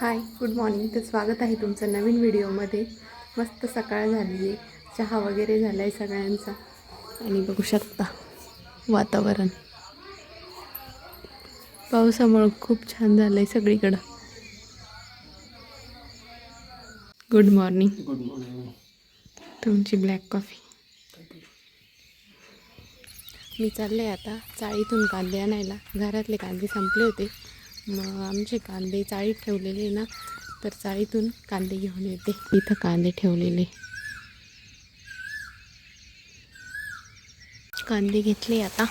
Hi good morning. तर स्वागत आहे तुमचं नवीन व्हिडिओमध्ये. मस्त सकाळ झाली आहे. चहा वगैरे झाला आहे सगळ्यांचा. आणि बघू शकता वातावरण. पावसामुळं खूप छान झालं आहे सगळीकडं. गुड मॉर्निंग गुड मॉर्निंग तुमची ब्लॅक कॉफी मी चालले आता चाळीतून कांदे आणायला. घरातले कांदे संपले होते. मग आमचे कांदे चाळीत ठेवलेले ना तर चाळीतून कांदे घेऊन येते. इथं कांदे ठेवलेले. कांदे घेतले आता.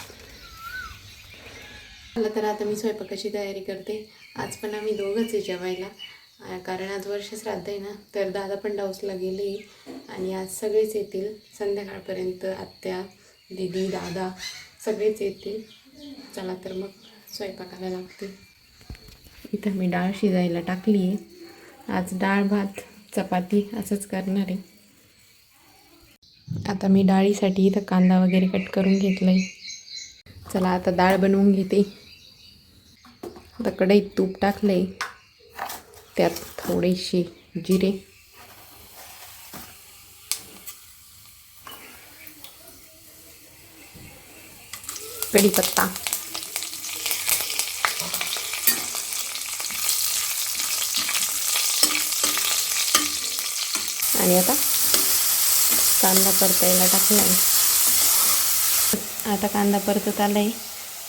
मला तर आता मी स्वयंपाकाची तयारी करते. आज पण आम्ही दोघंच आहे जेवायला. कारण आज वर्ष श्राद्ध आहे ना तर दादा पण डाऊसला गेले आणि आज सगळेच येतील. संध्याकाळपर्यंत आत्या दीदी दादा सगळेच येतील. चला तर मग स्वयंपाकाला लागते. इथं मी डाळ शिजायला टाकली आहे. आज डाळ भात चपाती असंच करणार आहे. आता मी डाळीसाठी इथं कांदा वगैरे कट करून घेतला आहे चला आता डाळ बनवून घेते. आता कढईत तूप टाकलं आहे त्यात थोडेसे जिरे. कढीपत्ता. आणि आता. कांदा परतायला टाकला आहे आता कांदा परतत आला आहे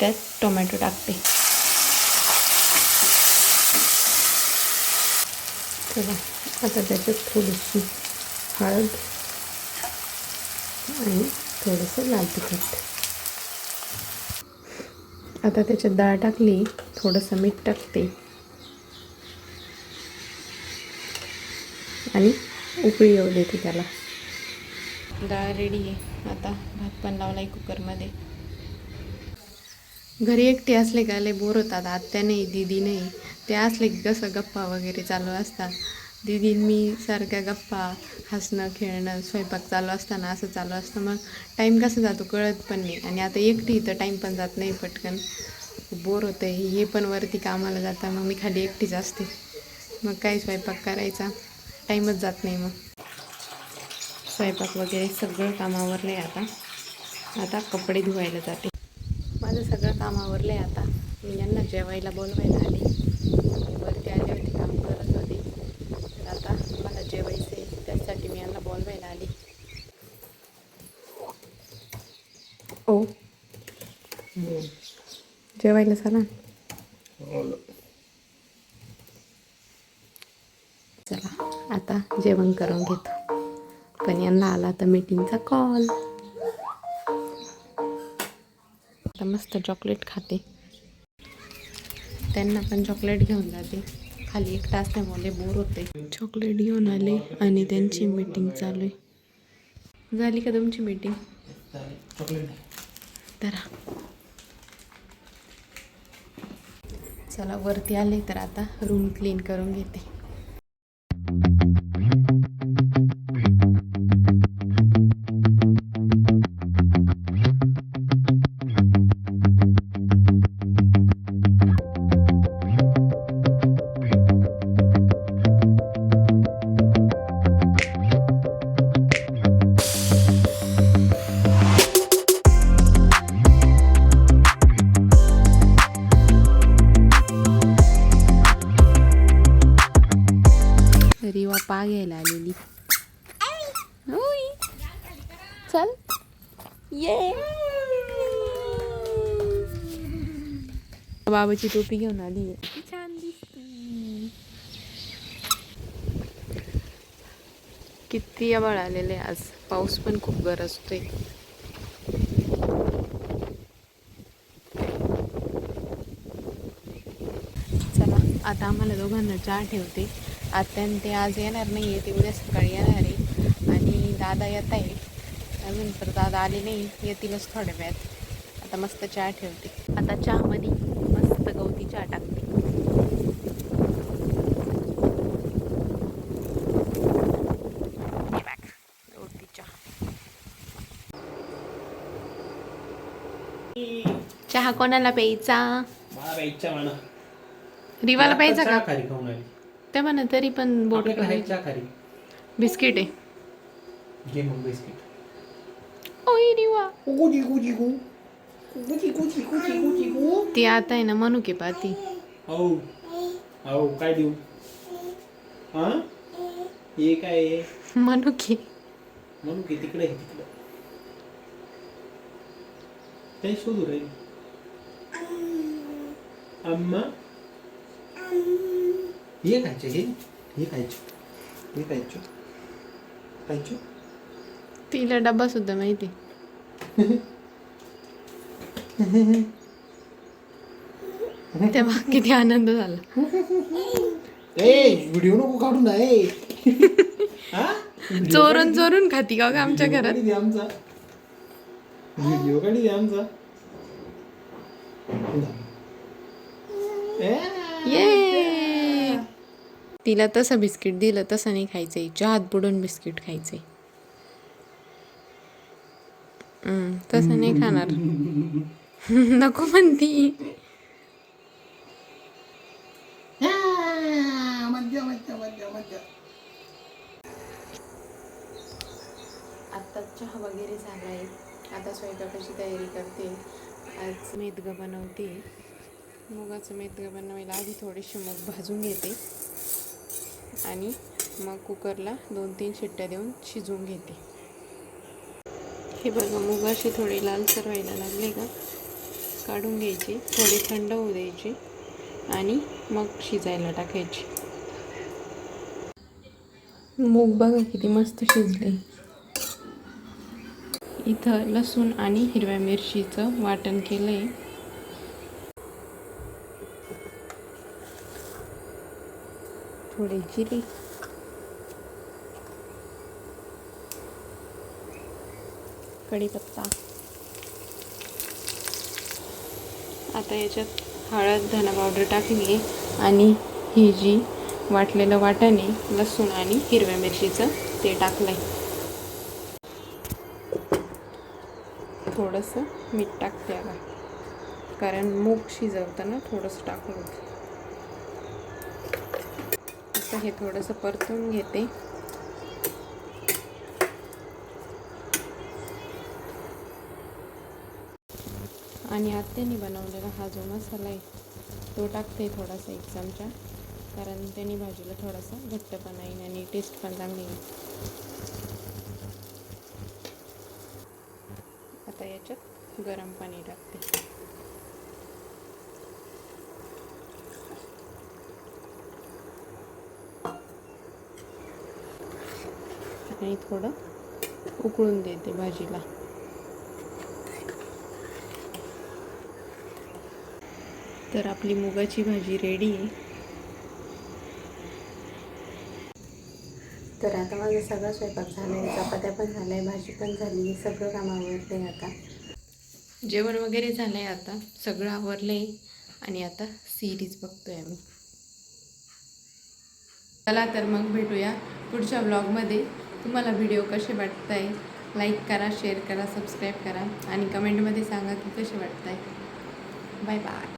त्यात टोमॅटो टाकते. चला आता त्याच्यात थोडीशी हळद आणि थोडंसं लाल तिखट. आता त्याच्यात डाळ टाकली थोडंसं मीठ टाकते. आणि उकळी येऊ देते त्याला. डाळ रेडी आहे. आता भात पण लावला आहे कुकरमध्ये. घरी एकटे असले का लय बोर होतात. आत्या नाही दिदी नाही. ते असले की कसं गप्पा वगैरे चालू असतात. दिदी मी सारख्या गप्पा हसणं खेळणं स्वयंपाक चालू असताना असं चालू असतं. मग टाईम कसा जातो कळत पण नाही. आणि आता एकटी इथं टाईम पण जात नाही पटकन. बोर होतं हे पण वरती कामाला जाता. मग मी खाली एकटीच असते. मग काय स्वयंपाक करायचा? टाईमच जात नाही मग. स्वयंपाक वगैरे सगळं कामावरलं आहे आता. आता कपडे धुवायला जाते. माझं सगळं कामावरलं आहे आता. मी यांना जेवायला बोलवायला आली. वरती आले होते काम करत होते. तर आता मला जेवायचं आहे. त्यासाठी मी यांना बोलवायला आली. ओ. जेवायला चला. चला आता जेवण करून घेतो. पण यांना आला तर मीटिंगचा कॉल आता मस्त चॉकलेट खाते. त्यांना पण चॉकलेट घेऊन जाते. खाली एक तास त्यामुळे बोर होते. चॉकलेट घेऊन आले आणि त्यांची मीटिंग चालू आहे. झाली का तुमची मीटिंग चॉकलेट चला वरती आले तर आता रूम क्लीन करून घेते. रिवा पा घ्यायला आलेली. चल. ये. बाबाची टोपी घेऊन आली छान किती आबाळ आलेले आज. पाऊस पण खूप गरजतोय चला आता आम्हाला दोघांना चहा ठेवते. आत्यान ते आज येणार नाही आहे ते उद्या सकाळी येणार आहे. आणि दादा येत आहे. अजून तर दादा आले नाही येतीलच थोड्या वेळात. आता मस्त चहा ठेवते. आता चहामध्ये मस्त गवती चहा टाकते. गवती चहा. चहा कोणाला प्यायचा? रिवाला प्यायचा का? ते म्हणा तरी पण बोट आपल्याकडे आहे चहा खारी बिस्किट आहे. घे मग बिस्किट. ओय रिवा गुजी गुजी गु. गुजी गुजी गुजी गुजी गु. ती आता आहे ना म्हणू की पाती काय देऊ? हा? हे काय आहे? म्हणू की म्हणून की तिकडे आहे तिकडे. काही शोधू राहील. अम्मा? हे खायचे हे हे खायचे हे खायचो खायचो तिला डब्बा सुद्धा माहिती. तेव्हा किती आनंद झाला. ए व्हिडिओ नको काढू ना ए. हा? चोरून चोरून खाती का ग आमच्या व्हिडिओ घरात? काढी दे आमचा. व्हिडिओ काढी दे आमचा. ए, ये. तिला तसं बिस्किट दिलं तसं नाही खायचंय. चहात बुडून बिस्किट खायचंय. हम्म, तसं नाही खाणार. नको म्हणती. हा, मज्जा मज्जा मज्जा मज्जा. आत्ता चहा वगैरे झाला आहे आता स्वयंपाकाची तयारी करते. आज मेदगं बनवते. मुगाचं मेदगं बनवायला आधी थोडेसे मग भाजून घेते. आणि मग कुकरला दोन तीन शिट्ट्या देऊन शिजवून घेते. हे बघा मुगाशी थोडी लालसर व्हायला लागले का? काढून घ्यायची थोडी थंड होऊ द्यायची आणि मग शिजायला टाकायची. मूग बघा किती मस्त शिजले. इथं लसूण आणि हिरव्या मिरचीचं वाटण केलं आहे थोडी जिरी. कढीपत्ता. आता याच्यात हळद धना पावडर टाकली आहे आणि ही जी वाटलेलं वाटाणे लसूण आणि हिरव्या मिरचीचं ते टाकलं आहे थोडंसं मीठ टाकते आता. कारण मूग शिजवताना थोडंसं टाकलं होतं आता हे थोडंसं परतून घेते. आणि आत्याने बनवलेला हा जो मसाला आहे तो टाकते थोडासा एक चमचा कारण त्याने भाजीला थोडासा घट्टपणा येईल आणि टेस्ट पण चांगली येईल. आता याच्यात गरम पाणी टाकते. आणि थोडं उकळून देते भाजीला. तर आपली मुगाची भाजी रेडी आहे. तर आता माझा सगळा स्वयंपाक झाला आहे चपात्या पण झाल्या आहे भाजी पण झाली सगळं काम आहे आता. जेवण वगैरे झालं आहे आता सगळं आवरलं आहे आणि आता सिरीज बघतोय आम्ही. चला तर मग भेटूया पुढच्या ब्लॉगमध्ये तुम्हाला व्हिडिओ कसे वाटत आहे लाईक करा शेअर करा सबस्क्राईब करा आणि कमेंटमध्ये सांगा की कसे वाटत आहे बाय बाय